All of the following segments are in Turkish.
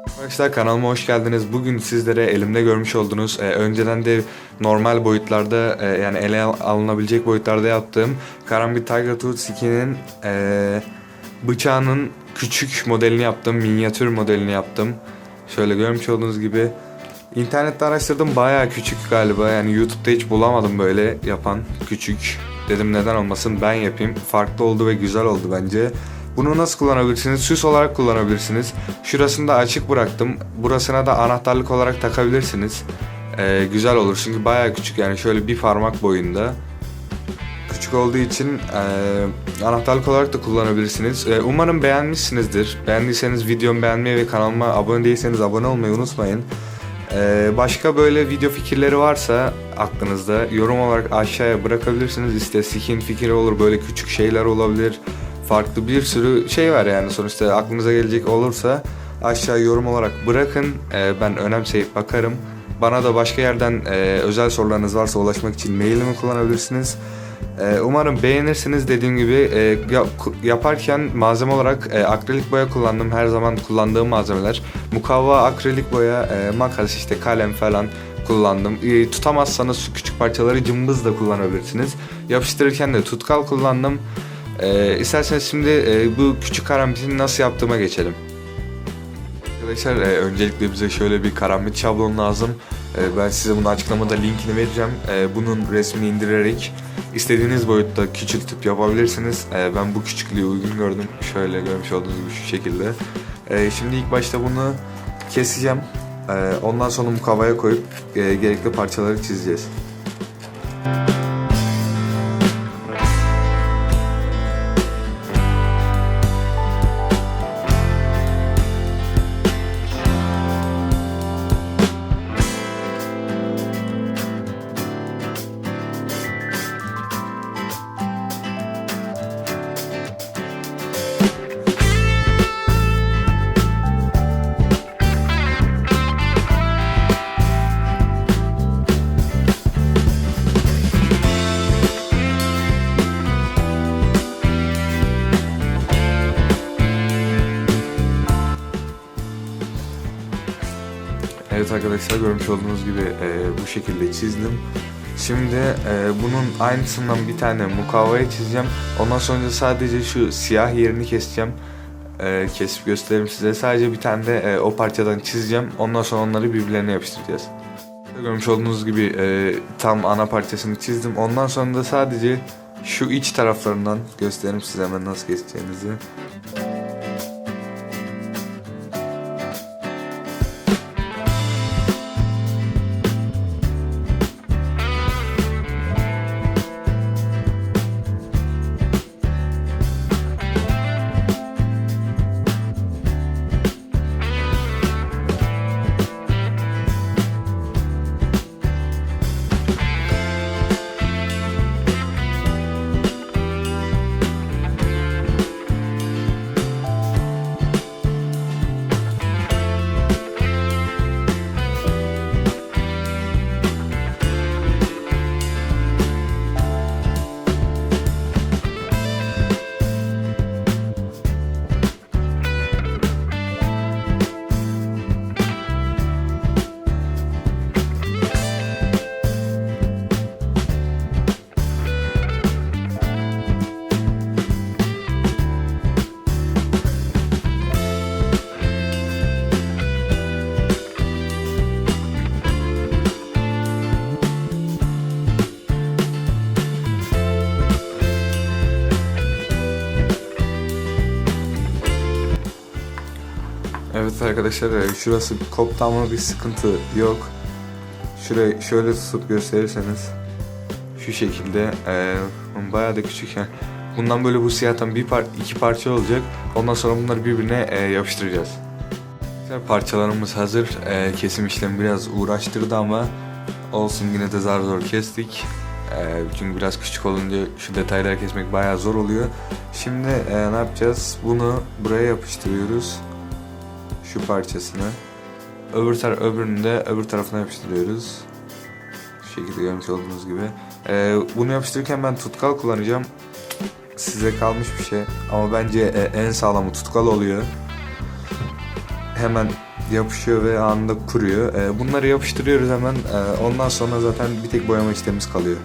Arkadaşlar kanalıma hoş geldiniz. Bugün sizlere elimde görmüş olduğunuz e, önceden de normal boyutlarda e, yani ele al- alınabilecek boyutlarda yaptığım Karambit Tiger Tooth 2'nin e, bıçağının küçük modelini yaptım. Minyatür modelini yaptım. Şöyle görmüş olduğunuz gibi. İnternette araştırdım bayağı küçük galiba. Yani YouTube'da hiç bulamadım böyle yapan küçük. Dedim neden olmasın ben yapayım. Farklı oldu ve güzel oldu bence. Bunu nasıl kullanabilirsiniz? Süs olarak kullanabilirsiniz. Şurasını da açık bıraktım. Burasına da anahtarlık olarak takabilirsiniz. Ee, güzel olur çünkü bayağı küçük yani şöyle bir parmak boyunda. Küçük olduğu için e, anahtarlık olarak da kullanabilirsiniz. E, umarım beğenmişsinizdir. Beğendiyseniz videomu beğenmeyi ve kanalıma abone değilseniz abone olmayı unutmayın. Ee, başka böyle video fikirleri varsa aklınızda yorum olarak aşağıya bırakabilirsiniz. İşte skin fikri olur, böyle küçük şeyler olabilir. Farklı bir sürü şey var yani. Sonuçta aklınıza gelecek olursa aşağı yorum olarak bırakın. Ee, ben önemseyip bakarım. Bana da başka yerden e, özel sorularınız varsa ulaşmak için mailimi kullanabilirsiniz. Ee, umarım beğenirsiniz. Dediğim gibi e, yaparken malzeme olarak e, akrilik boya kullandım. Her zaman kullandığım malzemeler. Mukavva akrilik boya e, makas işte kalem falan kullandım. E, tutamazsanız küçük parçaları cımbız da kullanabilirsiniz. Yapıştırırken de tutkal kullandım e, isterseniz şimdi e, bu küçük karambitin nasıl yaptığıma geçelim Arkadaşlar e, öncelikle bize şöyle bir karambit şablon lazım. E, ben size bunu açıklamada linkini vereceğim. E, bunun resmini indirerek istediğiniz boyutta küçültüp yapabilirsiniz. E, ben bu küçüklüğü uygun gördüm. Şöyle görmüş olduğunuz gibi şu şekilde. E, şimdi ilk başta bunu keseceğim. E, ondan sonra mukavvaya koyup e, gerekli parçaları çizeceğiz. Evet arkadaşlar görmüş olduğunuz gibi e, bu şekilde çizdim. Şimdi e, bunun aynısından bir tane mukavvaya çizeceğim. Ondan sonra sadece şu siyah yerini keseceğim. E, kesip göstereyim size. Sadece bir tane de e, o parçadan çizeceğim. Ondan sonra onları birbirlerine yapıştıracağız. Görmüş olduğunuz gibi e, tam ana parçasını çizdim. Ondan sonra da sadece şu iç taraflarından göstereyim size hemen nasıl keseceğinizi. Evet arkadaşlar e, şurası koptu ama bir sıkıntı yok. Şurayı şöyle tutup gösterirseniz şu şekilde e, bayağı da küçük yani. Bundan böyle bu siyahtan bir par iki parça olacak. Ondan sonra bunları birbirine e, yapıştıracağız. Arkadaşlar, Parçalarımız hazır. E, kesim işlemi biraz uğraştırdı ama olsun yine de zar zor kestik. E, çünkü biraz küçük olunca şu detayları kesmek bayağı zor oluyor. Şimdi e, ne yapacağız? Bunu buraya yapıştırıyoruz şu parçasını. Öbür tar öbürünü de öbür tarafına yapıştırıyoruz. Şu şekilde görmüş olduğunuz gibi. Ee, bunu yapıştırırken ben tutkal kullanacağım. Size kalmış bir şey ama bence e, en sağlamı tutkal oluyor. Hemen yapışıyor ve anında kuruyor. E, bunları yapıştırıyoruz hemen. E, ondan sonra zaten bir tek boyama işlemimiz kalıyor.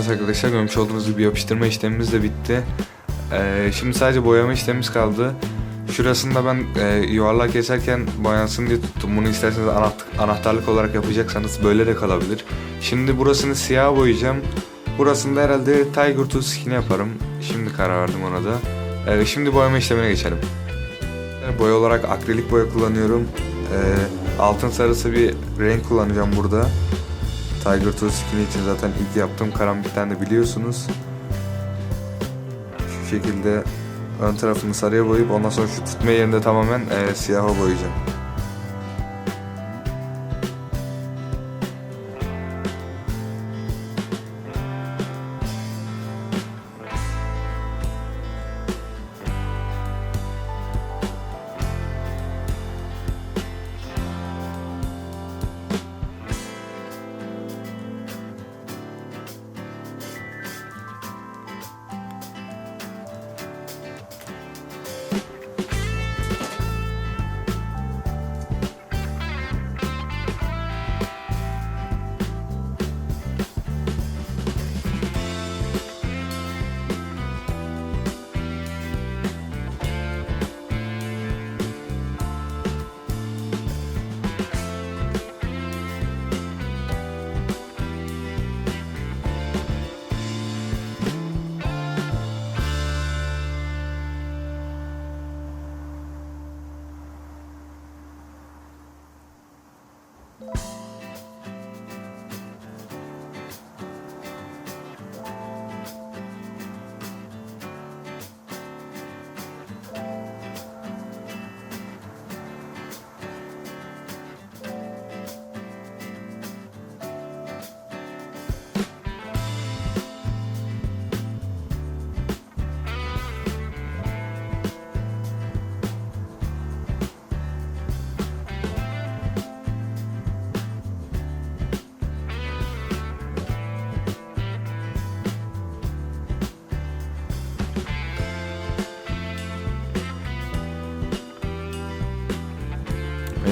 Evet arkadaşlar görmüş olduğunuz gibi yapıştırma işlemimiz de bitti. Ee, şimdi sadece boyama işlemimiz kaldı. Şurasında ben e, yuvarlak keserken boyansın diye tuttum. Bunu isterseniz anaht- anahtarlık olarak yapacaksanız böyle de kalabilir. Şimdi burasını siyah boyayacağım. Burasında herhalde Tiger Tooth skin yaparım. Şimdi karar verdim ona da. Ee, şimdi boyama işlemine geçelim. Boya olarak akrilik boya kullanıyorum. Ee, altın sarısı bir renk kullanacağım burada. Tiger Tooth skin için zaten ilk yaptığım karambitten de biliyorsunuz. Şu şekilde ön tarafını sarıya boyayıp ondan sonra şu tutma yerinde tamamen e, siyaha boyayacağım.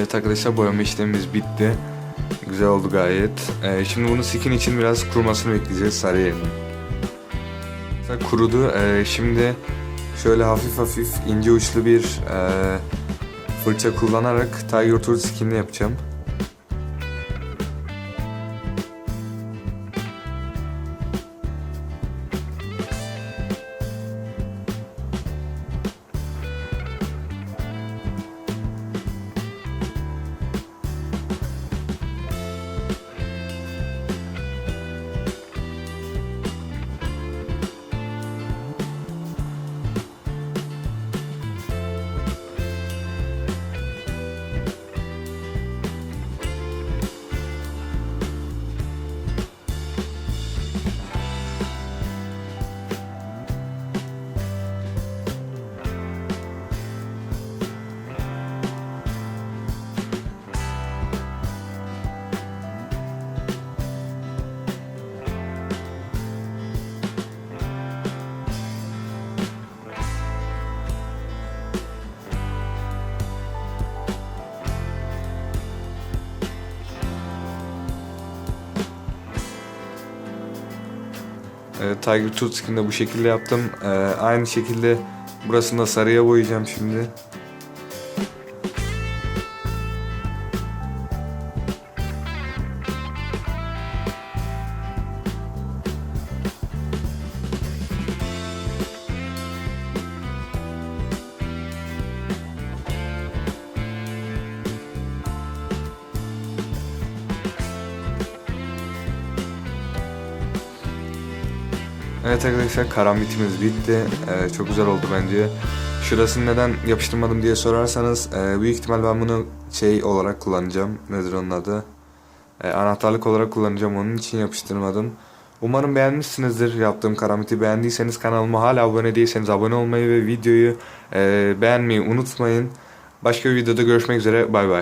Evet arkadaşlar boyama işlemimiz bitti. Güzel oldu gayet. Ee, şimdi bunu skin için biraz kurumasını bekleyeceğiz sarı yerine. Mesela Kurudu. Ee, şimdi şöyle hafif hafif ince uçlu bir e, fırça kullanarak Tiger Tooth skinini yapacağım. E, Tiger Tooth skin de bu şekilde yaptım. E, aynı şekilde burasını da sarıya boyayacağım şimdi. Evet arkadaşlar karambitimiz bitti. Ee, çok güzel oldu bence. Şurasını neden yapıştırmadım diye sorarsanız e, büyük ihtimal ben bunu şey olarak kullanacağım. Nedir onun adı? E, anahtarlık olarak kullanacağım. Onun için yapıştırmadım. Umarım beğenmişsinizdir yaptığım karambiti. Beğendiyseniz kanalıma hala abone değilseniz abone olmayı ve videoyu e, beğenmeyi unutmayın. Başka bir videoda görüşmek üzere. Bay bay.